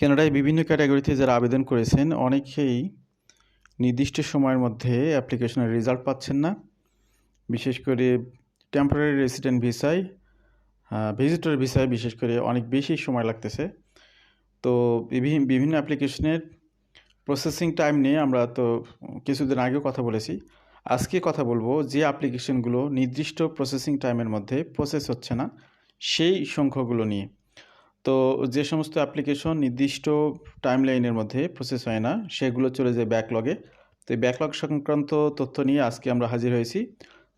কানাডায় বিভিন্ন ক্যাটাগরিতে যারা আবেদন করেছেন, অনেকেই নির্দিষ্ট সময়ের মধ্যে অ্যাপ্লিকেশনের রেজাল্ট পাচ্ছেন না। বিশেষ করে টেম্পোরারি রেসিডেন্ট ভিসায় ভিজিটর ভিসায় বিশেষ করে অনেক বেশি সময় লাগতেছে। তো বিভি- বিভিন্ন অ্যাপ্লিকেশনের প্রসেসিং টাইম নিয়ে আমরা তো কিছুদিন আগেও কথা বলেছি। আজকে কথা বলব যে অ্যাপ্লিকেশনগুলো নির্দিষ্ট প্রসেসিং টাইমের মধ্যে প্রসেস হচ্ছে না, সেই সংখ্যাগুলো নিয়ে। তো যে সমস্ত অ্যাপ্লিকেশন নির্দিষ্ট টাইম লাইনের মধ্যে প্রসেস হয় না, সেগুলো চলে যায় ব্যাকলগে তো এই ব্যাকলগ সংক্রান্ত তথ্য নিয়ে আজকে আমরা হাজির হয়েছি।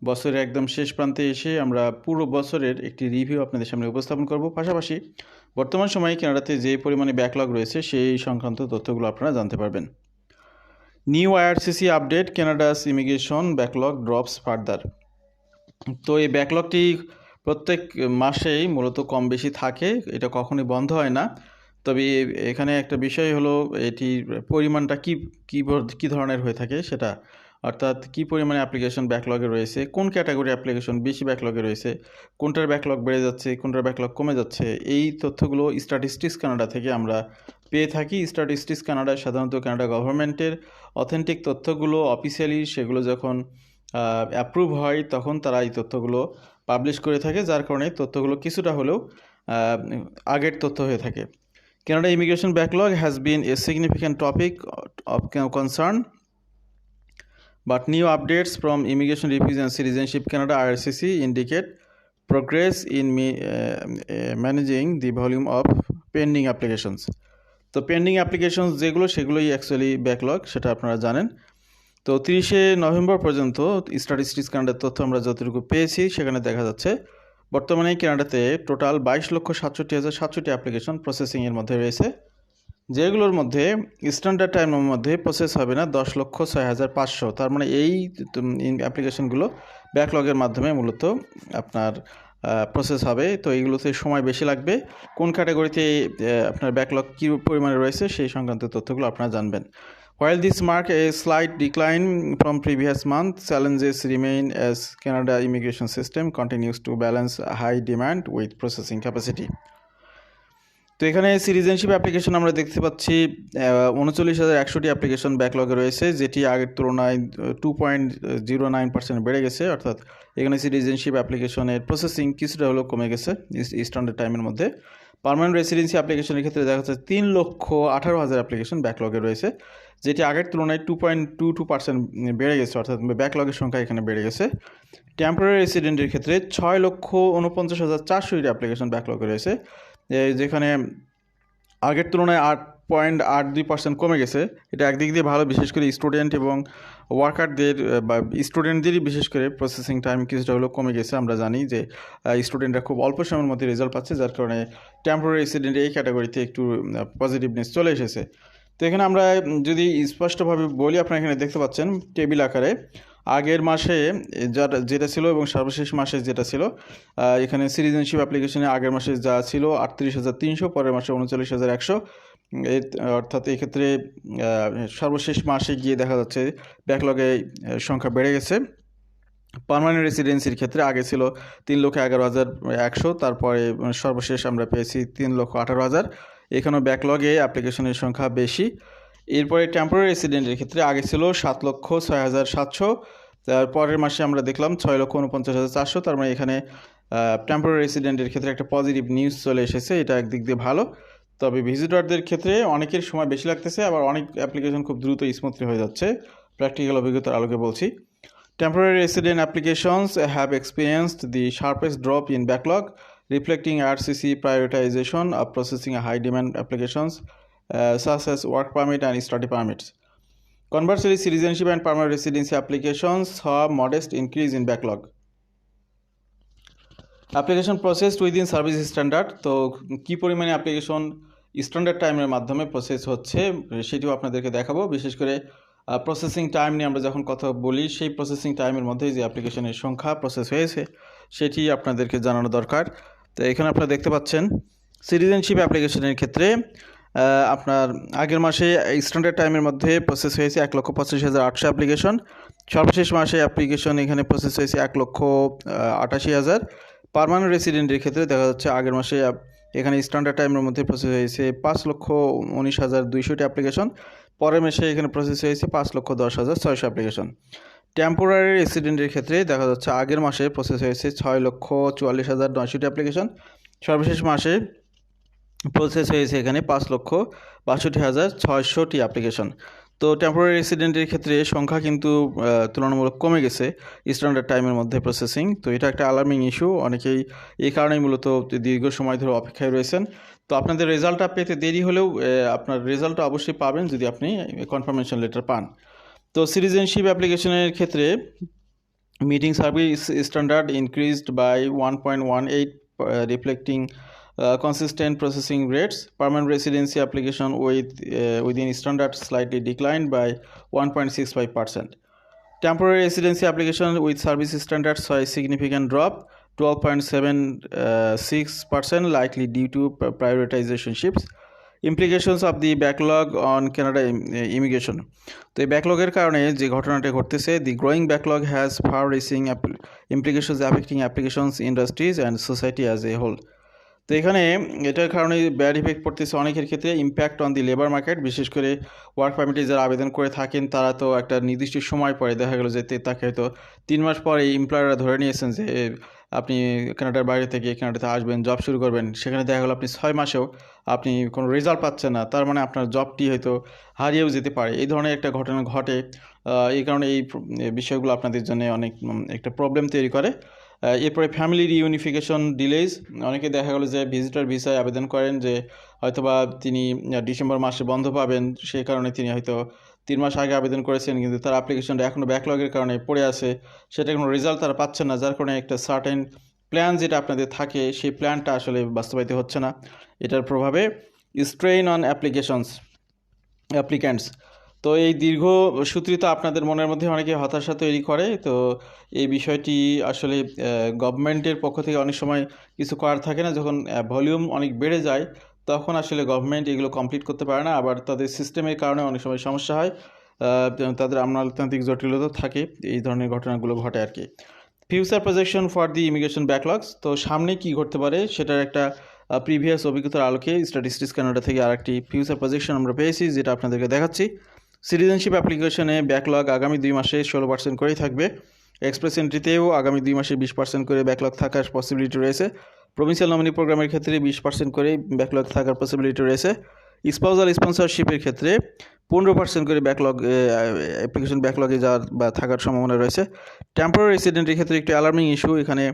বছরের একদম শেষ প্রান্তে এসে আমরা পুরো বছরের একটি রিভিউ আপনাদের সামনে উপস্থাপন করব। পাশাপাশি বর্তমান সময়ে কানাডাতে যে পরিমাণে ব্যাকলগ রয়েছে, সেই সংক্রান্ত তথ্যগুলো আপনারা জানতে পারবেন। New IRCC update Canada's immigration backlog drops further তো এই ব্যাকলগটি প্রত্যেক মাসেই মূলত কম বেশি থাকে, এটা কখনোই বন্ধ হয় না। তবে এখানে একটা বিষয় হলো এটির পরিমাণটা কি কি কি ধরনের হয়ে থাকে সেটা। অর্থাৎ কি পরিমাণে অ্যাপ্লিকেশন ব্যাকলগে রয়েছে, কোন ক্যাটাগরি অ্যাপ্লিকেশন বেশি ব্যাকলগে রয়েছে, কোনটার ব্যাকলগ বেড়ে যাচ্ছে, কোনটার ব্যাকলগ কমে যাচ্ছে, এই তথ্যগুলো স্ট্যাটিস্টিক্স কানাডা থেকে আমরা পেয়ে থাকি। স্ট্যাটিস্টিক্স কানাডা সাধারণত কানাডা গভর্নমেন্টের অথেন্টিক তথ্যগুলো অফিসিয়ালি সেগুলো যখন অ্যাপ্রুভ হয়, তখন তারা এই তথ্যগুলো পাবলিশ করে থাকে, যার কারণে তথ্যগুলো কিছুটা হলেও আগের তথ্য হয়ে থাকে। Canada immigration backlog has been a significant topic of concern but new updates from immigration refugees and citizenship Canada IRCC indicate progress in me managing the volume of pending applications তো পেন্ডিং অ্যাপ্লিকেশনস যেগুলো, সেগুলোই actually backlog সেটা আপনারা জানেন। তো তিরিশে November পর্যন্ত statistics কানাডার তথ্য আমরা যতটুকু পেয়েছি, সেখানে দেখা যাচ্ছে, বর্তমানে কানাডাতে টোটাল বাইশ লক্ষ সাতষট্টি হাজার সাতষট্টি অ্যাপ্লিকেশন প্রসেসিংয়ের মধ্যে রয়েছে, যেগুলোর মধ্যে স্ট্যান্ডার্ড টাইমের মধ্যে প্রসেস হবে না দশ লক্ষ ছয় হাজার পাঁচশো। তার মানে এই অ্যাপ্লিকেশনগুলো ব্যাকলগের মাধ্যমে মূলত আপনার প্রসেস হবে। তো এইগুলোতে সময় বেশি লাগবে। কোন ক্যাটাগরিতে আপনার ব্যাকলগ কী পরিমাণে রয়েছে, সেই সংক্রান্ত তথ্যগুলো আপনারা জানবেন। While this mark a slight decline from previous month, challenges remain as Canada immigration system continues to balance high demand with processing capacity. তো এখানে সিটিজেনশিপ অ্যাপ্লিকেশন আমরা দেখতে পাচ্ছি উনচল্লিশ হাজার একশোটি অ্যাপ্লিকেশন ব্যাকলগে রয়েছে যেটি আগের তুলনায় two point zero nine percent বেড়ে গেছে। অর্থাৎ এখানে সিটিজেনশিপ অ্যাপ্লিকেশনের প্রসেসিং কিছুটা হলেও কমে গেছে স্ট্যান্ডার্ড টাইমের মধ্যে। পার্মানেন্ট রেসিডেন্সি অ্যাপ্লিকেশনের ক্ষেত্রে দেখা যাচ্ছে তিন লক্ষ আঠারো হাজার অ্যাপ্লিকেশন ব্যাকলগে রয়েছে। যেটি আগের তুলনায় two point two two percent বেড়ে গেছে, অর্থাৎ ব্যাকলগের সংখ্যা এখানে বেড়ে গেছে। টেম্পোরারি রেসিডেন্টের ক্ষেত্রে ছয় লক্ষ উনপঞ্চাশ হাজার চারশোটি অ্যাপ্লিকেশন ব্যাকলগে রয়েছে। যেখানে আগের তুলনায় আট পয়েন্ট আট দুই পার্সেন্ট কমে গেছে। এটা একদিক দিয়ে ভালো, বিশেষ করে স্টুডেন্ট এবং ওয়ার্কারদের বা স্টুডেন্টদেরই বিশেষ করে প্রসেসিং টাইম কিছুটা হলেও কমে গেছে। আমরা জানি যে স্টুডেন্টরা খুব অল্প সময়ের মধ্যে রেজাল্ট পাচ্ছে, যার কারণে টেম্পোরারি রেসিডেন্ট এই ক্যাটাগরিতে একটু পজিটিভনেস চলে এসেছে। তো এখানে আমরা যদি স্পষ্টভাবে বলি, আপনারা এখানে দেখতে পাচ্ছেন টেবিল আকারে। আগের মাসে যার যেটা ছিল এবং সর্বশেষ মাসে যেটা ছিল এখানে সিটিজেনশিপ অ্যাপ্লিকেশনে আগের মাসে যা ছিল আটত্রিশ হাজার তিনশো, পরের মাসে উনচল্লিশ হাজার একশো। অর্থাৎ এক্ষেত্রে সর্বশেষ মাসে গিয়ে দেখা যাচ্ছে ব্যাকলগে সংখ্যা বেড়ে গেছে। পার্মানেন্ট রেসিডেন্সির ক্ষেত্রে আগে ছিল তিন লক্ষ এগারো হাজার একশো, তারপরে সর্বশেষ আমরা পেয়েছি তিন লক্ষ আঠারো হাজার। এখানেও ব্যাকলগে অ্যাপ্লিকেশনের সংখ্যা বেশি। এরপরে টেম্পোরারি রেসিডেন্টের ক্ষেত্রে আগে ছিল সাত লক্ষ ছয় হাজার সাতশো তার পরের মাসে আমরা দেখলাম ছয় লক্ষ উনপঞ্চাশ হাজার চারশো তার মানে এখানে টেম্পোরারি রেসিডেন্টের ক্ষেত্রে একটা পজিটিভ নিউজ চলে এসেছে এটা একদিক দিয়ে ভালো। তবে ভিজিটরদের ক্ষেত্রে অনেকের সময় বেশি লাগতেছে আবার অনেক অ্যাপ্লিকেশন খুব দ্রুত স্মুথলি হয়ে যাচ্ছে। প্র্যাকটিক্যাল অভিজ্ঞতার আলোকে বলছি। Temporary resident applications have experienced the sharpest drop in backlog, reflecting RCC prioritization of processing high demand applications uh, such as work permit and study permits. Conversely, citizenship and permanent residency applications saw modest increase in backlog. Application processed within service standard তো কী পরিমাণে application standard টাইমের মাধ্যমে process হচ্ছে সেটিও আপনাদেরকে দেখাবো বিশেষ করে প্রসেসিং টাইম নিয়ে আমরা যখন কথা বলি সেই প্রসেসিং টাইমের মধ্যেই যে অ্যাপ্লিকেশনের সংখ্যা প্রসেস হয়েছে সেটি আপনাদেরকে জানানো দরকার তো এখানে আপনারা দেখতে পাচ্ছেন সিটিজেনশিপ অ্যাপ্লিকেশনের ক্ষেত্রে আপনার আগের মাসে স্ট্যান্ডার্ড টাইমের মধ্যে প্রসেস হয়েছে এক লক্ষ পঁচাশি হাজার আটশো অ্যাপ্লিকেশন সর্বশেষ মাসে অ্যাপ্লিকেশন এখানে প্রসেস হয়েছে এক লক্ষ আটাশি হাজার। পার্মানেন্ট রেসিডেন্টের ক্ষেত্রে দেখা যাচ্ছে আগের মাসে এখানে স্ট্যান্ডার্ড টাইমের মধ্যে প্রসেস হয়েছে পাঁচ লক্ষ উনিশ হাজার দুইশোটি অ্যাপ্লিকেশন পরের মাসে এখানে প্রসেস হয়েছে পাঁচ লক্ষ দশ হাজার ছয়শো অ্যাপ্লিকেশন টেম্পোরারি রেসিডেন্টের ক্ষেত্রে দেখা যাচ্ছে আগের মাসে প্রসেস হয়েছে ছয় লক্ষ চুয়াল্লিশ হাজার নয়শোটি অ্যাপ্লিকেশন সর্বশেষ মাসে প্রসেস হয়েছে এখানে পাঁচ লক্ষ বাষট্টি হাজার ছয়শোটি অ্যাপ্লিকেশন তো টেম্পোরারি রেসিডেন্টের ক্ষেত্রে সংখ্যা কিন্তু তুলনামূলক কমে গেছে স্ট্যান্ডার্ড টাইমের মধ্যে প্রসেসিং তো এটা একটা অ্যালার্মিং ইস্যু অনেকেই এই কারণেই মূলত দীর্ঘ সময় ধরে অপেক্ষায় রয়েছেন। তো আপনাদের রেজাল্টটা পেতে দেরি হলেও আপনার রেজাল্টটা অবশ্যই পাবেন যদি আপনি কনফার্মেশন লেটার পান। তো সিটিজেনশিপ অ্যাপ্লিকেশনের ক্ষেত্রে meeting service standard increased by one point one eight reflecting consistent processing rates permanent residency application with within standard slightly decline by one point six five percent temporary residency application with service standard saw significant drop twelve point seven six percent likely due to prioritisation shifts implications of the backlog on im- uh, তো এই ব্যাকলগের কারণে যে ঘটনাটা ঘটতেছে the growing backlog has far reaching implications affecting applications industries and society as a whole তো এখানে এটার কারণে ব্যাড ইফেক্ট পড়তেছে অনেকের ক্ষেত্রে impact on the labour market বিশেষ করে ওয়ার্ক পারমিটে যারা আবেদন করে থাকেন তারা তো একটা নির্দিষ্ট সময় পরে দেখা গেলো যে তাকে হয়তো তিন মাস পরে এই এমপ্লয়াররা ধরে নিয়েছেন যে আপনি কানাডার বাইরে থেকে কানাডাতে আসবেন জব শুরু করবেন, সেখানে দেখা গেলো আপনি ছয় মাসেও আপনি কোনো রেজাল্ট পাচ্ছেন না, তার মানে আপনার জবটি হয়তো হারিয়েও যেতে পারে। এই ধরনের একটা ঘটনা ঘটে এই কারণে এই বিষয়গুলো আপনাদের জন্য অনেক একটা প্রবলেম তৈরি করে। এরপরে ফ্যামিলি রিউনিফিকেশন ডিলেজ অনেকে দেখা গেলো যে ভিজিটার ভিসায় আবেদন করেন যে হয়তোবা তিনি ডিসেম্বর মাসে বন্ধ পাবেন সেই কারণে তিনি হয়তো তিন মাস আগে আবেদন করেছেন, কিন্তু তার অ্যাপ্লিকেশনটা এখনও ব্যাকলগের কারণে পড়ে আছে। সেটা কোনো রেজাল্ট তারা পাচ্ছেন না, যার কারণে একটা সার্টেন প্ল্যান যেটা আপনাদের থাকে, সেই প্ল্যানটা আসলে বাস্তবায়িত হচ্ছে না। এটার প্রভাবে স্ট্রেইন অন অ্যাপ্লিকেশনস অ্যাপ্লিক্যান্টস তো এই দীর্ঘ সূত্রিত আপনাদের মনের মধ্যে অনেকে হতাশা তৈরি করে। তো এই বিষয়টি আসলে গভর্নমেন্টের পক্ষ থেকে অনেক সময় কিছু করার থাকে না, যখন ভলিউম অনেক বেড়ে যায় তখন আসলে গভর্নমেন্ট এগুলো কমপ্লিট করতে পারে না। আবার তাদের সিস্টেমের কারণে অনেক সময় সমস্যা হয়। তাদের আমলাতান্ত্রিক জটিলতা থাকে। এই ধরনের ঘটনাগুলো ঘটে আর কি। Future projection for the immigration backlogs তো সামনে কি ঘটতে পারে সেটার একটা প্রিভিয়াস অভিজ্ঞতার আলোকে স্ট্যাটিস্টিক্স কানাডা থেকে আরেকটি ফিউচার প্রজেকশন আমরা পেয়েছি, যেটা আপনাদেরকে দেখাচ্ছি। সিটিজেনশিপ অ্যাপ্লিকেশনে ব্যাকলগ আগামী দুই মাসে ষোলো পার্সেন্ট করেই থাকবে। এক্সপ্রেস এন্ট্রিতেও আগামী দুই মাসে বিশ পার্সেন্ট করে ব্যাকলগ থাকার পসিবিলিটি রয়েছে। প্রভিন্সিয়াল নমিনি প্রোগ্রামের ক্ষেত্রে বিশ পার্সেন্ট করে ব্যাকলগ থাকার পসিবিলিটি রয়েছে। স্পাউজাল স্পন্সরশিপের ক্ষেত্রে পনেরো পার্সেন্ট করে ব্যাকলগ অ্যাপ্লিকেশন ব্যাকলগে যাওয়ার বা থাকার সম্ভাবনা রয়েছে। টেম্পোরারি রেসিডেন্টের ক্ষেত্রে একটি অ্যালার্মিং ইস্যু এখানে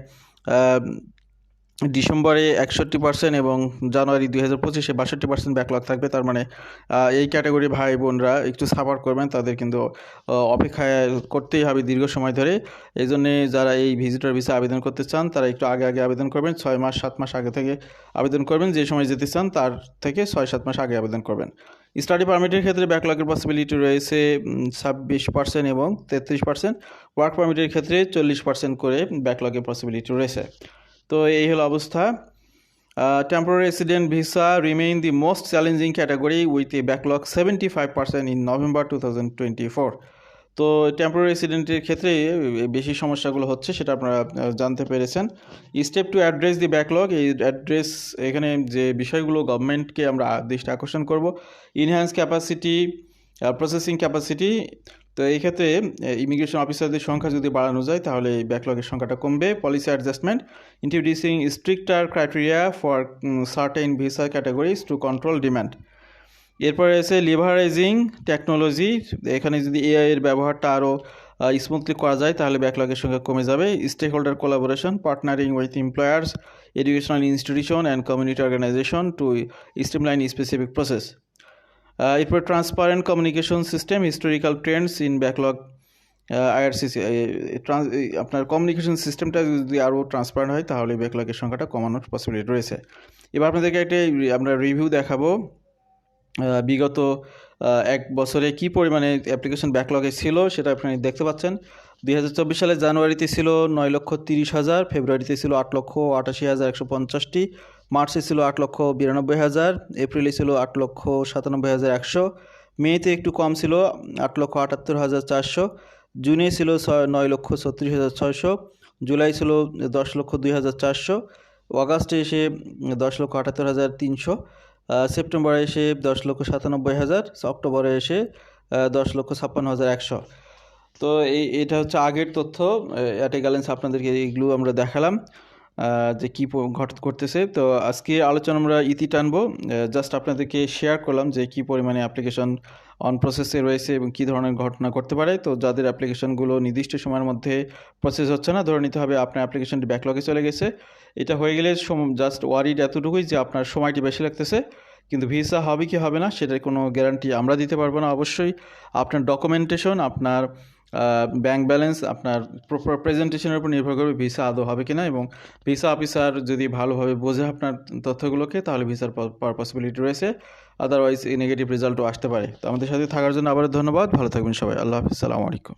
ডিসেম্বরে একষট্টি পার্সেন্ট এবং জানুয়ারি দুই হাজার পঁচিশে বাষট্টি পার্সেন্ট ব্যাকলগ থাকবে। তার মানে এই ক্যাটাগরি ভাই বোনরা একটু সাফার করবেন, তাদের কিন্তু অপেক্ষায় করতেই হবে দীর্ঘ সময় ধরে। এই জন্যে যারা এই ভিজিটর ভিসা আবেদন করতে চান, তারা একটু আগে আগে আবেদন করবেন, ছয় মাস, সাত মাস আগে থেকে আবেদন করবেন। যে সময় যেতে চান, তার থেকে ছয়, সাত মাস আগে আবেদন করবেন। স্টাডি পারমিটের ক্ষেত্রে ব্যাকলগের পসিবিলিটি রয়েছে ছাব্বিশ পার্সেন্ট এবং তেত্রিশ পার্সেন্ট ওয়ার্ক পারমিটের ক্ষেত্রে চল্লিশ পার্সেন্ট করে ব্যাকলগের পসিবিলিটি রয়েছে। তো এই হলো অবস্থা। Temporary resident visa remain the most challenging category with a backlog seventy five percent in November two thousand twenty four তো টেম্পোরারি রেসিডেন্টের ক্ষেত্রে বেশি সমস্যাগুলো হচ্ছে, সেটা আপনারা জানতে পেরেছেন। Step to address the backlog এই অ্যাড্রেস এখানে যে বিষয়গুলো গভর্নমেন্টকে আমরা দৃষ্টি আকর্ষণ করব। ইনহ্যান্স ক্যাপাসিটি প্রসেসিং ক্যাপাসিটি তো এই ক্ষেত্রে ইমিগ্রেশন অফিসারদের সংখ্যা যদি বাড়ানো যায়, তাহলে এই ব্যাকলগের সংখ্যাটা কমবে। Policy adjustment introducing stricter criteria for certain visa categories to control demand এরপরে আছে লিভারাইজিং টেকনোলজি এখানে যদি এআই এর ব্যবহারটা আরও স্মুথলি করা যায়, তাহলে ব্যাকলগের সংখ্যা কমে যাবে। Stakeholder collaboration partnering with employers educational institution and community organisation to streamline specific process এরপর transparent communication system historical trends in backlog IRCC trans আপনার কমিউনিকেশন সিস্টেমটা যদি আরও ট্রান্সপারেন্ট হয়, তাহলে ব্যাকলগের সংখ্যাটা কমানোর পসিবিলিটি রয়েছে। এবার আপনাদেরকে একটা আমরা রিভিউ দেখাবো বিগত এক বছরে কি পরিমাণে অ্যাপ্লিকেশন ব্যাকলগে ছিল সেটা আপনি দেখতে পাচ্ছেন। দুই হাজার চব্বিশ সালের জানুয়ারিতে ছিল নয় লক্ষ তিরিশ হাজার, ফেব্রুয়ারিতে ছিল আট লক্ষ আটাশি হাজার একশো পঞ্চাশটি মার্চে ছিল আট লক্ষ বিরানব্বই হাজার, এপ্রিলে ছিল আট লক্ষ সাতানব্বই হাজার একশো, মেতে একটু কম ছিল আট লক্ষ আটাত্তর হাজার চারশো, জুনে ছিল নয় লক্ষ ছত্রিশ হাজার ছয়শো, জুলাই ছিল দশ লক্ষ দুই হাজার চারশো, অগাস্টে এসে দশ লক্ষ আটাত্তর হাজার তিনশো সেপ্টেম্বরে এসে দশ লক্ষ সাতানব্বই হাজার, অক্টোবরে এসে দশ লক্ষ ছাপ্পান্ন হাজার একশো। তো এই, এটা হচ্ছে আগের তথ্য অ্যাটে গ্যালেন্স আপনাদেরকে এইগুলো আমরা দেখালাম। যে কী প- ঘট করতেছে তো আজকে আলোচনা আমরা ইতি টানবো। জাস্ট আপনাদেরকে শেয়ার করলাম যে কী পরিমাণে অ্যাপ্লিকেশন অন প্রসেসে রয়েছে এবং কী ধরনের ঘটনা করতে পারে। তো যাদের অ্যাপ্লিকেশনগুলো নির্দিষ্ট সময়ের মধ্যে প্রসেস হচ্ছে না, ধরে নিতে হবে আপনার অ্যাপ্লিকেশনটি ব্যাকলগে চলে গেছে। এটা হয়ে গেলে জাস্ট ওয়ারিড এতটুকুই যে আপনার সময়টি বেশি লাগতেছে। কিন্তু ভিসা হবে কি হবে না, সেটার কোনো গ্যারান্টি আমরা দিতে পারব না অবশ্যই। আপনার ডকুমেন্টেশন আপনার ব্যাংক ব্যালেন্স আপনার প্রেজেন্টেশনের উপর নির্ভর করবে ভিসা আদৌ হবে কি না এবং ভিসা অফিসার যদি ভালোভাবে বোঝে আপনার তথ্যগুলোকে, তাহলে ভিসার পাওয়ার পসিবিলিটি রয়েছে। আদারওয়াইজ নেগেটিভ রেজাল্টও আসতে পারে। তো আমাদের সাথে থাকার জন্য আবারও ধন্যবাদ। ভালো থাকবেন সবাই। আল্লাহ হাফিজ। সালামু আলাইকুম।